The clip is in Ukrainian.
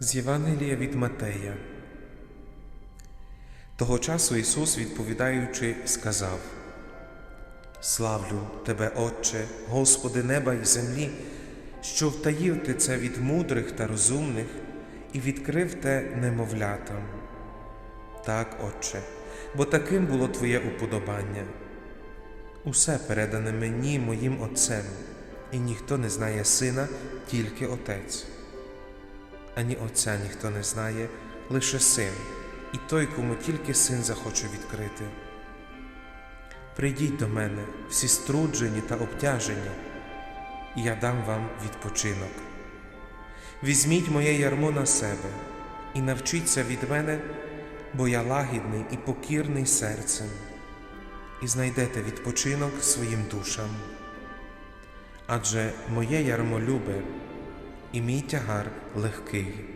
З Євангелія від Матея. Того часу Ісус, відповідаючи, сказав: Славлю Тебе, Отче, Господи неба і землі, що втаїв Ти це від мудрих та розумних і відкрив те немовлятам. Так, Отче, бо таким було Твоє уподобання. Усе передане мені моїм Отцем, і ніхто не знає Сина, тільки Отець ані Отця ніхто не знає, лише син, і той, кому тільки син захоче відкрити. Прийдіть до мене, всі струджені та обтяжені, і я дам вам відпочинок. Візьміть моє ярмо на себе і навчіться від мене, бо я лагідний і покірний серцем, і знайдете відпочинок своїм душам. Адже моє ярмо любе, і мій тягар легкий.